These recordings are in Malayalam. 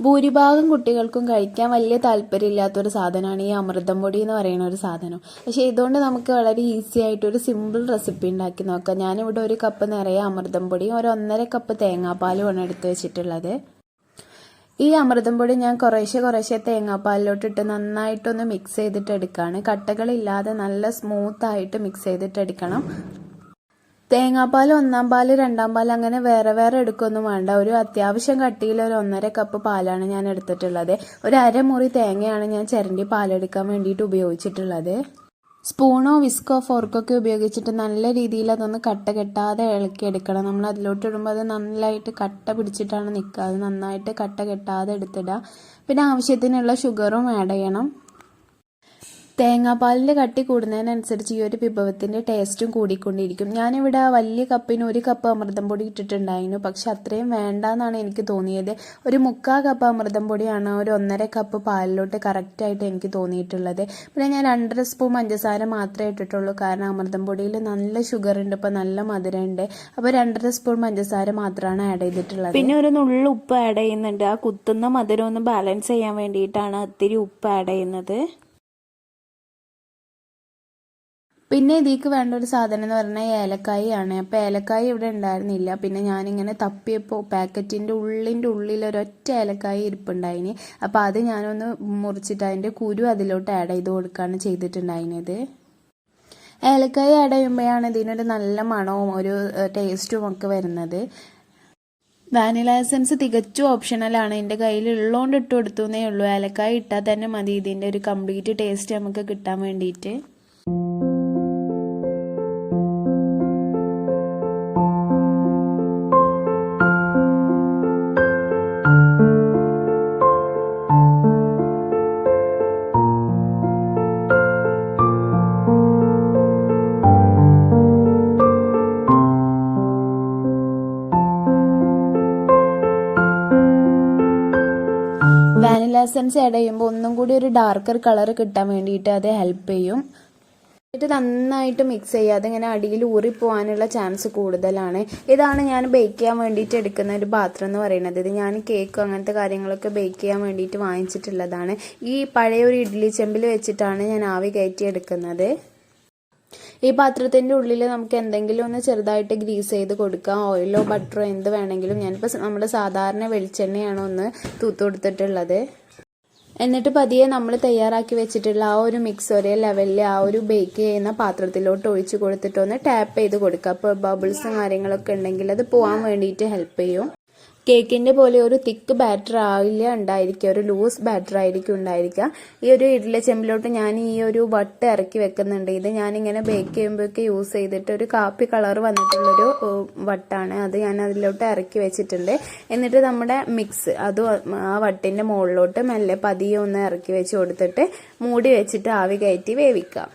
ഭൂരിഭാഗം കുട്ടികൾക്കും കഴിക്കാൻ വലിയ താല്പര്യമില്ലാത്തൊരു സാധനമാണ് ഈ അമൃതം പൊടി എന്ന് പറയുന്ന ഒരു സാധനം. പക്ഷേ ഇതുകൊണ്ട് നമുക്ക് വളരെ ഈസി ആയിട്ട് ഒരു സിമ്പിൾ റെസിപ്പി ഉണ്ടാക്കി നോക്കാം. ഞാനിവിടെ ഒരു കപ്പ് നിറയെ അമൃതം പൊടിയും ഒരു ഒന്നര കപ്പ് തേങ്ങാപ്പാലുമാണ് എടുത്ത് വെച്ചിട്ടുള്ളത്. ഈ അമൃതം പൊടി ഞാൻ കുറേശ്ശെ കുറേശ്ശെ തേങ്ങാപ്പാലിലോട്ടിട്ട് നന്നായിട്ടൊന്ന് മിക്സ് ചെയ്തിട്ട് എടുക്കുകയാണ് കട്ടകളില്ലാതെ നല്ല സ്മൂത്ത് ആയിട്ട് മിക്സ് ചെയ്തിട്ട് എടുക്കണം തേങ്ങാപ്പാൽ ഒന്നാം പാൽ രണ്ടാം പാൽ അങ്ങനെ വേറെ വേറെ എടുക്കൊന്നും വേണ്ട. ഒരു അത്യാവശ്യം കട്ടിയിൽ ഒരു ഒന്നര കപ്പ് പാലാണ് ഞാൻ എടുത്തിട്ടുള്ളത്. ഒരു അരമുറി തേങ്ങയാണ് ഞാൻ ചിരണ്ടി പാലെടുക്കാൻ വേണ്ടിയിട്ട് ഉപയോഗിച്ചിട്ടുള്ളത്. സ്പൂണോ വിസ്കോ ഫോർക്കോ ഒക്കെ ഉപയോഗിച്ചിട്ട് നല്ല രീതിയിൽ അതൊന്ന് കട്ട കെട്ടാതെ ഇളക്കി എടുക്കണം. നമ്മൾ അതിലോട്ട് ഇടുമ്പോൾ അത് നന്നായിട്ട് കട്ട പിടിച്ചിട്ടാണ് നിൽക്കുക. അത് നന്നായിട്ട് കട്ട കെട്ടാതെ എടുത്തിടുക. പിന്നെ ആവശ്യത്തിനുള്ള ഷുഗറും ആഡ് ചെയ്യണം. തേങ്ങാപ്പാലിന്റെ കട്ടി കൂടുന്നതിനനുസരിച്ച് ഈ ഒരു വിഭവത്തിന്റെ ടേസ്റ്റും കൂടിക്കൊണ്ടിരിക്കും. ഞാനിവിടെ വലിയ കപ്പിന് ഒരു കപ്പ് അമൃതം പൊടി ഇട്ടിട്ടുണ്ടായിരുന്നു. പക്ഷെ അത്രയും വേണ്ടാന്നാണ് എനിക്ക് തോന്നിയത്. ഒരു മുക്കാൽ കപ്പ് അമൃതം പൊടിയാണ് ഒരു ഒന്നര കപ്പ് പാലിലോട്ട് കറക്റ്റായിട്ട് എനിക്ക് തോന്നിയിട്ടുള്ളത്. പിന്നെ ഞാൻ രണ്ടര സ്പൂൺ പഞ്ചസാര മാത്രമേ ഇട്ടിട്ടുള്ളൂ. കാരണം അമൃതം പൊടിയിൽ നല്ല ഷുഗർ ഉണ്ട് ഇപ്പോൾ നല്ല മധുരമുണ്ട്. അപ്പോൾ രണ്ടര സ്പൂൺ പഞ്ചസാര മാത്രമാണ് ആഡ് ചെയ്തിട്ടുള്ളത്. പിന്നെ ഒരു നുള്ളു ഉപ്പ് ആഡ് ചെയ്യുന്നുണ്ട്. ആ കുത്തുന്ന മധുരം ഒന്ന് ബാലൻസ് ചെയ്യാൻ വേണ്ടിയിട്ടാണ് ഒത്തിരി ഉപ്പ് ആഡ് ചെയ്യുന്നത്. പിന്നെ ഇതിക്ക് വേണ്ട ഒരു സാധനം എന്ന് പറഞ്ഞാൽ ഏലക്കായാണ്. അപ്പോൾ ഏലക്കായ ഇവിടെ ഉണ്ടായിരുന്നില്ല. പിന്നെ ഞാനിങ്ങനെ തപ്പിയപ്പോൾ പാക്കറ്റിന്റെ ഉള്ളിന്റെ ഉള്ളിൽ ഒരൊറ്റ ഏലക്കായ ഇരിപ്പുണ്ടായിന്. അപ്പോൾ അത് ഞാനൊന്ന് മുറിച്ചിട്ട് അതിന്റെ കുരു അതിലോട്ട് ആഡ് ചെയ്ത് കൊടുക്കുകയാണ് ചെയ്തിട്ടുണ്ടായിരുന്നത്. ഏലക്കായ ആഡ് ചെയ്യുമ്പോഴാണ് ഇതിനൊരു നല്ല മണവും ഒരു ടേസ്റ്റും ഒക്കെ വരുന്നത്. വാനില എസൻസ് തികച്ചും ഓപ്ഷണലാണ് എന്റെ കയ്യിൽ ഉള്ളതുകൊണ്ട് ഇട്ട് കൊടുത്തു എന്നേ ഉള്ളൂ. ഏലക്കായ ഇട്ടാൽ തന്നെ മതി. ഇതിന്റെ ഒരു കംപ്ലീറ്റ് ടേസ്റ്റ് നമുക്ക് കിട്ടാൻ വേണ്ടിയിട്ട്. വാനില എസൻസ് ആഡ് ചെയ്യുമ്പോൾ ഒന്നും കൂടി ഒരു ഡാർക്കർ കളർ കിട്ടാൻ വേണ്ടിയിട്ട് അത് ഹെൽപ്പ് ചെയ്യും. എന്നിട്ട് നന്നായിട്ട് മിക്സ് ചെയ്യുക. അതിങ്ങനെ അടിയിൽ ഊറിപ്പോവാനുള്ള ചാൻസ് കൂടുതലാണ്. ഇതാണ് ഞാൻ ബേക്ക് ചെയ്യാൻ വേണ്ടിയിട്ട് എടുക്കുന്ന ഒരു പാത്രം എന്ന് പറയുന്നത്. ഇത് ഞാൻ കേക്കും അങ്ങനത്തെ കാര്യങ്ങളൊക്കെ ബേക്ക് ചെയ്യാൻ വേണ്ടിയിട്ട് വാങ്ങിച്ചിട്ടുള്ളതാണ്. ഈ പഴയ ഒരു ഇഡ്ഡലി ചെമ്പിൽ വെച്ചിട്ടാണ് ഞാൻ ആവി കയറ്റി എടുക്കുന്നത്. ഈ പാത്രത്തിന്റെ ഉള്ളിൽ നമുക്ക് എന്തെങ്കിലും ഒന്ന് ചെറുതായിട്ട് ഗ്രീസ് ചെയ്ത് കൊടുക്കാം. ഓയിലോ ബട്ടറോ എന്ത് വേണമെങ്കിലും. ഞാനിപ്പോൾ നമ്മുടെ സാധാരണ വെളിച്ചെണ്ണയാണ് ഒന്ന് തൂത്ത് കൊടുത്തിട്ടുള്ളത്. എന്നിട്ട് പതിയെ നമ്മൾ തയ്യാറാക്കി വെച്ചിട്ടുള്ള ആ ഒരു മിക്സ് ഒരേ ലെവലിൽ ആ ഒരു ബേക്ക് ചെയ്യുന്ന പാത്രത്തിലോട്ട് ഒഴിച്ച് കൊടുത്തിട്ടൊന്ന് ടാപ്പ് ചെയ്ത് കൊടുക്കുക അപ്പോൾ ബബിൾസും കാര്യങ്ങളൊക്കെ ഉണ്ടെങ്കിൽ അത് പോകാൻ വേണ്ടിയിട്ട് ഹെൽപ്പ് ചെയ്യും. കേക്കിന്റെ പോലെ ഒരു തിക്ക് ബാറ്റർ ആവില്ല ഉണ്ടായിരിക്കുക ഒരു ലൂസ് ബാറ്റർ ആയിരിക്കും ഉണ്ടായിരിക്കുക. ഈ ഒരു ഇഡ്ഡലി ചെമ്പിലോട്ട് ഞാൻ ഈ ഒരു വട്ട് ഇറക്കി വെക്കുന്നുണ്ട്. ഇത് ഞാനിങ്ങനെ ബേക്ക് ചെയ്യുമ്പോഴൊക്കെ യൂസ് ചെയ്തിട്ട് ഒരു കാപ്പി കളർ വന്നിട്ടുള്ളൊരു വട്ടാണ്. അത് ഞാൻ അതിലോട്ട് ഇറക്കി വെച്ചിട്ടുണ്ട്. എന്നിട്ട് നമ്മുടെ മിക്സ് അത് ആ വട്ടിന്റെ മുകളിലോട്ട് മെല്ലെ പതിയെ ഒന്ന് ഇറക്കി വെച്ച് കൊടുത്തിട്ട് മൂടി വെച്ചിട്ട് ആവി കയറ്റി വേവിക്കാം.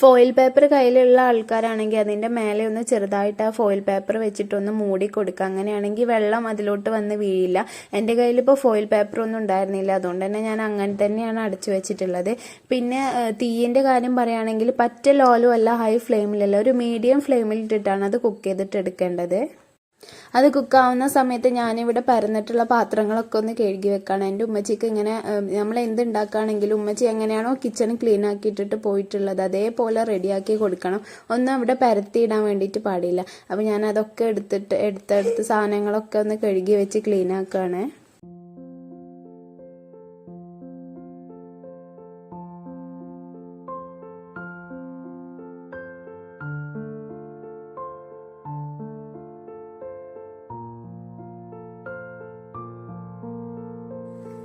ഫോയിൽ പേപ്പർ കയ്യിലുള്ള ആൾക്കാരാണെങ്കിൽ അതിന്റെ മേലെ ഒന്ന് ചെറുതായിട്ട് ആ ഫോയിൽ പേപ്പർ വെച്ചിട്ടൊന്ന് മൂടി കൊടുക്കുക. അങ്ങനെയാണെങ്കിൽ വെള്ളം അതിലോട്ട് വന്ന് വീഴില്ല. എന്റെ കയ്യിൽ ഇപ്പോൾ ഫോയിൽ പേപ്പർ ഒന്നും ഉണ്ടായിരുന്നില്ല. അതുകൊണ്ട് തന്നെ ഞാൻ അങ്ങനെ തന്നെയാണ് അടച്ചു വെച്ചിട്ടുള്ളത്. പിന്നെ തീയിന്റെ കാര്യം പറയുകയാണെങ്കിൽ പറ്റ ലോലും അല്ല ഹൈ ഫ്ലെയിമിലല്ല ഒരു മീഡിയം ഫ്ലെയിമിൽ ഇട്ടിട്ടാണ് അത് കുക്ക് ചെയ്തിട്ട് എടുക്കേണ്ടത്. അത് കുക്കാവുന്ന സമയത്ത് ഞാനിവിടെ പരന്നിട്ടുള്ള പാത്രങ്ങളൊക്കെ ഒന്ന് കഴുകി വെക്കണം. എന്റെ ഉമ്മച്ചിക്ക് ഇങ്ങനെ നമ്മൾ എന്ത് ഉണ്ടാക്കുകയാണെങ്കിലും ഉമ്മച്ചി എങ്ങനെയാണോ കിച്ചൺ ക്ലീൻ ആക്കിയിട്ടിട്ട് പോയിട്ടുള്ളത്. അതേപോലെ റെഡിയാക്കി കൊടുക്കണം. ഒന്നും അവിടെ പരത്തിയിടാൻ വേണ്ടിയിട്ട് പാടില്ല. അപ്പോൾ ഞാൻ അതൊക്കെ എടുത്തിട്ട് എടുത്തെടുത്ത് സാധനങ്ങളൊക്കെ ഒന്ന് കഴുകി വെച്ച് ക്ലീൻ ആക്കുകയാണ്.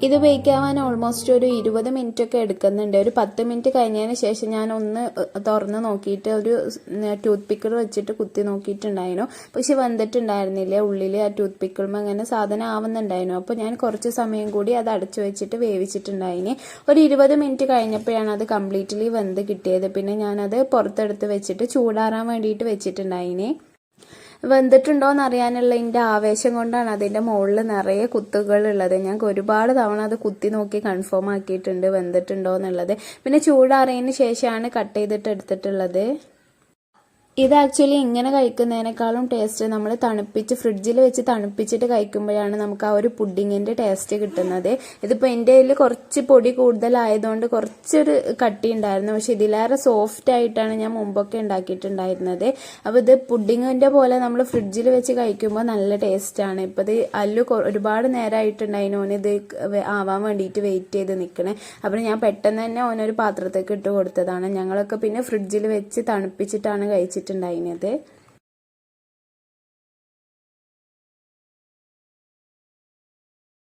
ഇത് ബേക്കാവാൻ ഓൾമോസ്റ്റ് ഒരു ഇരുപത് മിനിറ്റ് ഒക്കെ എടുക്കുന്നുണ്ട്. ഒരു പത്ത് മിനിറ്റ് കഴിഞ്ഞതിന് ശേഷം ഞാൻ ഒന്ന് തുറന്ന് നോക്കിയിട്ട് ഒരു ടൂത്ത് പിക്കിൾ വെച്ചിട്ട് കുത്തി നോക്കിയിട്ടുണ്ടായിരുന്നു. പക്ഷെ വന്നിട്ടുണ്ടായിരുന്നില്ല. ഉള്ളിൽ ആ ടൂത്ത് പിക്കിളും അങ്ങനെ സാധനം ആവുന്നുണ്ടായിരുന്നു. അപ്പോൾ ഞാൻ കുറച്ച് സമയം കൂടി അത് അടച്ചു വെച്ചിട്ട് വേവിച്ചിട്ടുണ്ടായിന്. ഒരു ഇരുപത് മിനിറ്റ് കഴിഞ്ഞപ്പോഴാണ് അത് കംപ്ലീറ്റ്ലി വെന്ത് കിട്ടിയത്. പിന്നെ ഞാനത് പുറത്തെടുത്ത് വെച്ചിട്ട് ചൂടാറാൻ വേണ്ടിയിട്ട് വെച്ചിട്ടുണ്ടായിന്. വെന്തിട്ടുണ്ടോ എന്ന് അറിയാനുള്ള എന്റെ ആവേശം കൊണ്ടാണ് അതിന്റെ മുകളിൽ നിറയെ കുത്തുകൾ ഉള്ളത് ഞാൻ ഒരുപാട് തവണ അത് കുത്തി നോക്കി കൺഫേം ആക്കിയിട്ടുണ്ട് വെന്തിട്ടുണ്ടോ എന്നുള്ളത് പിന്നെ ചൂടാറിയതിന് ശേഷമാണ് കട്ട് ചെയ്തിട്ട് എടുത്തിട്ടുള്ളത്. ഇത് ആക്ച്വലി ഇങ്ങനെ കഴിക്കുന്നതിനേക്കാളും ടേസ്റ്റ് നമ്മൾ തണുപ്പിച്ച് ഫ്രിഡ്ജിൽ വെച്ച് തണുപ്പിച്ചിട്ട് കഴിക്കുമ്പോഴാണ് നമുക്ക് ആ ഒരു പുഡിങ്ങിന്റെ ടേസ്റ്റ് കിട്ടുന്നത്. ഇതിപ്പോൾ എന്റെ കയ്യിൽ കുറച്ച് പൊടി കൂടുതലായതുകൊണ്ട് കുറച്ചൊരു കട്ടി ഉണ്ടായിരുന്നു. പക്ഷെ ഇതിലേറെ സോഫ്റ്റ് ആയിട്ടാണ് ഞാൻ മുമ്പൊക്കെ ഉണ്ടാക്കിയിട്ടുണ്ടായിരുന്നത്. അപ്പോൾ ഇത് പുഡിങ്ങിന്റെ പോലെ നമ്മൾ ഫ്രിഡ്ജിൽ വെച്ച് കഴിക്കുമ്പോൾ നല്ല ടേസ്റ്റാണ് ഇപ്പോൾ ഇത് അല്ലു ഒരുപാട് നേരമായിട്ടുണ്ടായിരുന്നു ഓന് ഇത് ആവാൻ വേണ്ടിയിട്ട് വെയിറ്റ് ചെയ്ത് നിൽക്കണേ അപ്പോൾ ഞാൻ പെട്ടെന്ന് തന്നെ ഓനൊരു പാത്രത്തേക്ക് ഇട്ട് കൊടുത്തതാണ്. ഞങ്ങളൊക്കെ പിന്നെ ഫ്രിഡ്ജിൽ വെച്ച് തണുപ്പിച്ചിട്ടാണ് കഴിച്ചിട്ടുണ്ടായിരുന്നത്